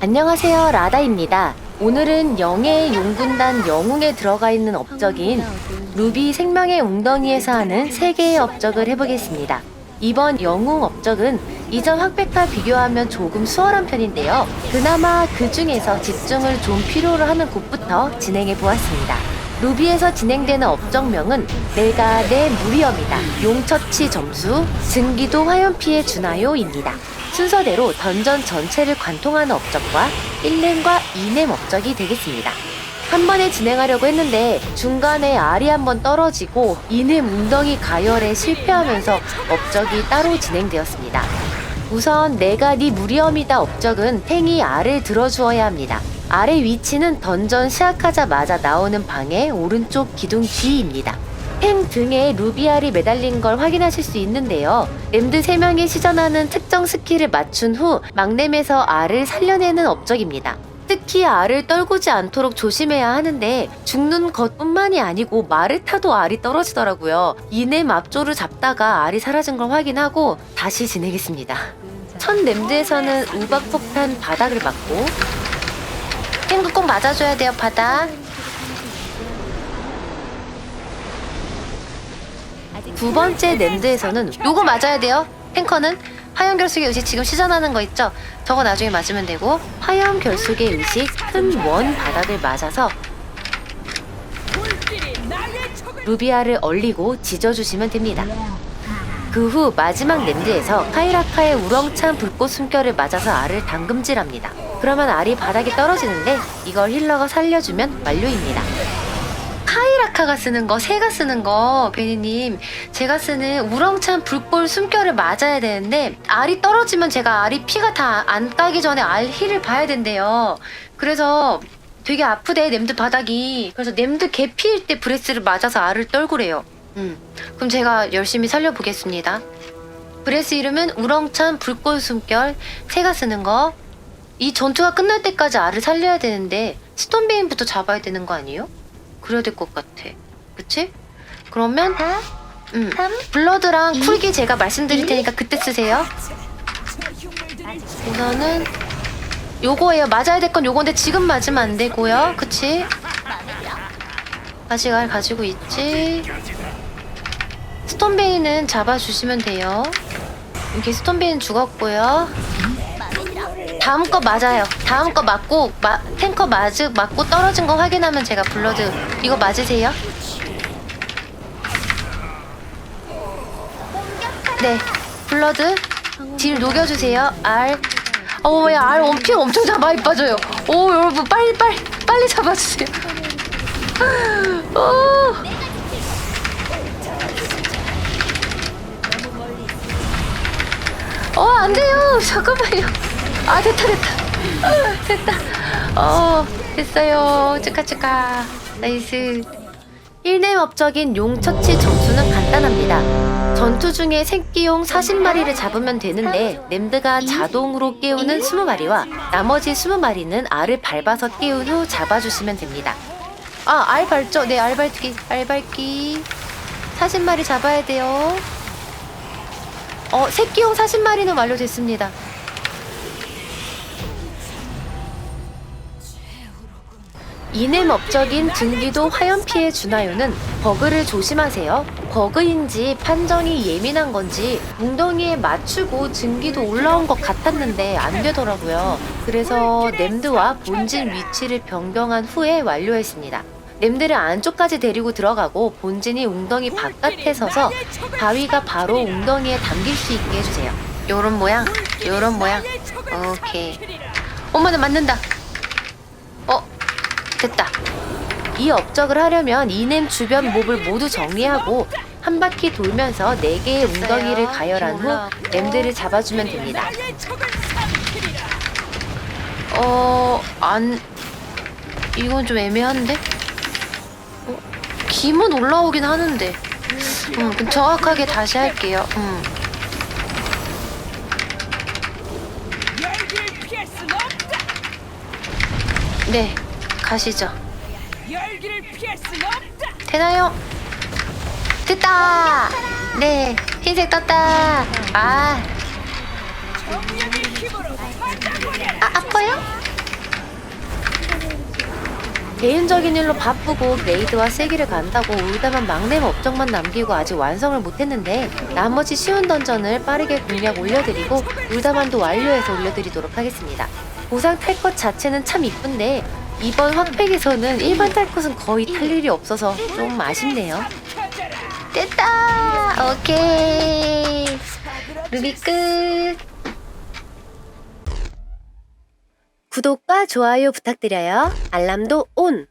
안녕하세요 라다입니다. 오늘은 영의 용군단 영웅에 들어가 있는 업적인 루비 생명의 웅덩이에서 하는 세개의 업적을 해보겠습니다. 이번 영웅 업적은 이전 확백과 비교하면 조금 수월한 편인데요. 그나마 그 중에서 집중을 좀 필요로 하는 곳부터 진행해 보았습니다. 루비에서 진행되는 업적명은 내가 내 무리엄이다. 용처치 점수, 증기도 화염피해 주나요입니다. 순서대로 던전 전체를 관통하는 업적과 1렘과 2렘 업적이 되겠습니다. 한 번에 진행하려고 했는데 중간에 알이 한 번 떨어지고 이는 웅덩이 가열에 실패하면서 업적이 따로 진행되었습니다. 우선 내가 네 무리엄이다 업적은 탱이 알을 들어주어야 합니다. 알의 위치는 던전 시작하자마자 나오는 방의 오른쪽 기둥 뒤입니다. 탱 등에 루비알이 매달린 걸 확인하실 수 있는데요. 램드 3명이 시전하는 특정 스킬을 맞춘 후 막nem에서 알을 살려내는 업적입니다. 특히 알을 떨구지 않도록 조심해야 하는데 죽는 것뿐만이 아니고 말을 타도 알이 떨어지더라고요. 이넴 앞조를 잡다가 알이 사라진 걸 확인하고 다시 진행했습니다. 첫 램드에서는 우박폭탄 바닥을 맞고 탱크 꼭 맞아줘야 돼요 바닥. 두 번째 램드에서는 요거 맞아야 돼요. 탱커는 화염 결속의 의식 지금 시전하는 거 있죠? 저거 나중에 맞으면 되고 화염 결속의 의식 큰 원 바닥을 맞아서 루비아를 얼리고 지져주시면 됩니다. 그 후 마지막 랜드에서 카이라카의 우렁찬 불꽃 숨결을 맞아서 알을 당금질합니다. 그러면 알이 바닥에 떨어지는데 이걸 힐러가 살려주면 완료입니다. 카이라카가 쓰는 거, 새가 쓰는 거, 베니님. 제가 쓰는 우렁찬 불꽃 숨결을 맞아야 되는데, 알이 떨어지면 제가 알이 피가 다안 따기 전에 알 힐을 봐야 된대요. 그래서 되게 아프대, 냄드 바닥이. 그래서 냄드 개피일 때 브레스를 맞아서 알을 떨구래요. 음. 그럼 제가 열심히 살려보겠습니다. 브레스 이름은 우렁찬 불꽃 숨결, 새가 쓰는 거. 이 전투가 끝날 때까지 알을 살려야 되는데, 스톤베인부터 잡아야 되는 거 아니에요? 그래야 될 것 같아. 그치? 그러면 음, 블러드랑 쿨기 제가 말씀드릴 테니까 그때 쓰세요. 우선은 요거예요. 맞아야 될 건 요건데 지금 맞으면 안 되고요. 그치? 아직 알 가지고 있지. 스톤베인은 잡아주시면 돼요. 여기 스톤베인 죽었고요. 다음 거 맞아요. 다음 거 맞고 마, 탱커 맞으 맞고 떨어진 거 확인하면 제가 블러드 이거 맞으세요? 네, 블러드 딜 녹여주세요. 알. 어야 알 엄청 엄청 잘 많이 빠져요. 오 여러분 빨리 빨리 빨리 잡아주세요. 오. 어, 안 돼요. 잠깐만요. 아, 됐다, 됐다. 아, 됐다. 어, 됐어요. 축하, 축하. 나이스. 1렘 업적인 용 처치 점수는 간단합니다. 전투 중에 새끼용 40마리를 잡으면 되는데 램드가 자동으로 깨우는 20마리와 나머지 20마리는 알을 밟아서 깨운 후 잡아주시면 됩니다. 아, 알 밟죠? 네, 알 밟기, 알 밟기. 40마리 잡아야 돼요. 어, 새끼용 40마리는 완료됐습니다. 이넴 업적인 증기도 화염 피해 주나요는 버그를 조심하세요. 버그인지 판정이 예민한 건지 웅덩이에 맞추고 증기도 올라온 것 같았는데 안 되더라고요. 그래서 램드와 본진 위치를 변경한 후에 완료했습니다. 램드를 안쪽까지 데리고 들어가고 본진이 웅덩이 바깥에 서서 바위가 바로 웅덩이에 담길 수 있게 해주세요. 요런 모양, 요런 모양. 오케이. 엄마는 맞는다. 어, 됐다. 이 업적을 하려면 이넴 주변 몹을 모두 정리하고 한 바퀴 돌면서 네 개의 웅덩이를 가열한 후 램드를 잡아주면 됩니다. 어, 안, 이건 좀 애매한데? 어, 김은 올라오긴 하는데. 음, 그럼 정확하게 다시 할게요. 음. 네, 가시죠. 되나요? 됐다! 네, 흰색 떴다! 아. 아, 아파요? 개인적인 일로 바쁘고 레이드와 세기를 간다고 울다만 막내 업적만 남기고 아직 완성을 못했는데 나머지 쉬운 던전을 빠르게 공략 올려드리고 울다만도 완료해서 올려드리도록 하겠습니다. 보상 탈 것 자체는 참 이쁜데 이번 확팩에서는 일반 탈 것은 거의 탈 일이 없어서 좀 아쉽네요. 됐다! 오케이! 루비 끝! 구독과 좋아요 부탁드려요. 알람도 온!